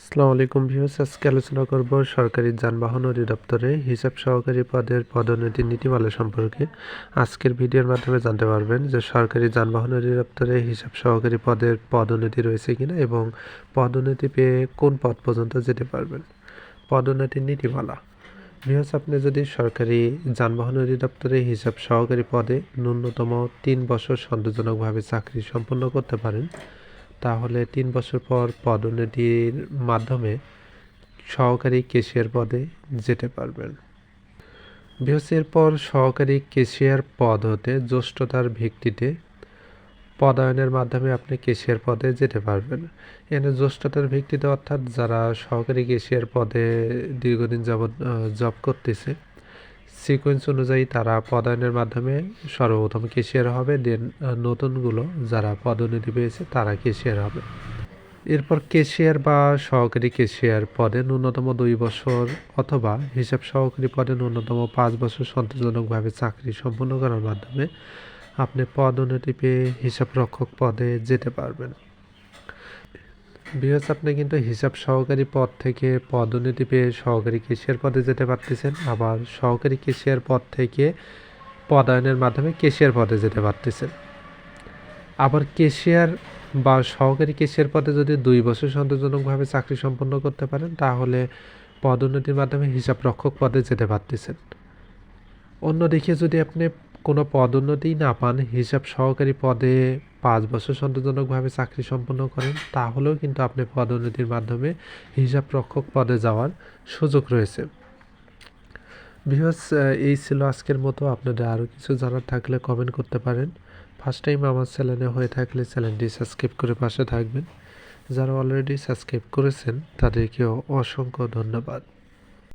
আসসালামু আলাইকুম ভিউস আজকে আলোচনা করব সরকারি যানবাহন অধিদপ্তরে হিসাব সহকারী পদের পদোন্নতি নীতিমালা সম্পর্কে। আজকের ভিডিওর মাধ্যমে জানতে পারবেন যে সরকারি যানবাহন অধিদপ্তরে হিসাব সহকারী পদের পদোন্নতি রয়েছে কিনা এবং পদোন্নতি পেয়ে কোন পদ পর্যন্ত যেতে পারবেন। পদোন্নতির নীতিমালা। ভিউস আপনি যদি সরকারি যানবাহন অধিদপ্তরে হিসাব সহকারী পদে ন্যূনতম তিন বছর সন্তোষজনকভাবে চাকরি সম্পন্ন করতে পারেন তাহলে তিন বছর পর পদোন্নতির মাধ্যমে সহকারী কেশিয়ার পদে যেতে পারবেন। বৃহস্পতির পর সহকারী কেশিয়ার পদ হতে জ্যেষ্ঠতার ভিত্তিতে পদায়নের মাধ্যমে আপনি কেশিয়ার পদে যেতে পারবেন। এখানে জ্যেষ্ঠতার ভিত্তিতে অর্থাৎ যারা সহকারী কেশিয়ার পদে দীর্ঘদিন যাবৎ জব করতেছে সিকোয়েন্স অনুযায়ী তারা পদায়নের মাধ্যমে সর্বপ্রথম কেশিয়ার হবে দেন নতুনগুলো যারা পদোন্নতি পেয়েছে তারা কেশিয়ার হবে। এরপর কেশিয়ার বা সহকারী কেশিয়ার পদে ন্যূনতম দুই বছর অথবা হিসাব সহকারী পদে ন্যূনতম পাঁচ বছর সন্তোষজনকভাবে চাকরি সম্পন্ন করার মাধ্যমে আপনি পদোন্নতি পেয়ে হিসাব রক্ষক পদে যেতে পারবেন। বিহস আপনি কিন্তু হিসাব সহকারী পদ থেকে পদোন্নতি পেয়ে সহকারী কেশিয়ার পদে যেতে পারতেছেন। আবার সহকারী কেশিয়ার পদ থেকে পদায়নের মাধ্যমে কেশিয়ার পদে যেতে পারতেছেন। আবার কেশিয়ার বা সহকারী কেশিয়ার পদে যদি দুই বছর সন্তোষজনকভাবে চাকরি সম্পন্ন করতে পারেন, তাহলে পদোন্নতির মাধ্যমে হিসাব রক্ষক পদে যেতে পারতেছেন। অন্যদিকে যদি আপনি কোনো পদোন্নতি না পান, হিসাব সহকারী পদে পাঁচ বছর সন্তোষজনকভাবে চাকরি সম্পন্ন করেন, তাহলেও কিন্তু আপনি পদোন্নতির মাধ্যমে হিসাব রক্ষক পদে যাওয়ার সুযোগ রয়েছে। বিহস এই ছিল আজকের মতো। আপনাদের আরও কিছু জানার থাকলে কমেন্ট করতে পারেন। ফার্স্ট টাইম আমার চ্যানেলে হয়ে থাকলে চ্যানেলটি সাবস্ক্রাইব করে পাশে থাকবেন। যারা অলরেডি সাবস্ক্রাইব করেছেন, তাদেরকেও অসংখ্য ধন্যবাদ।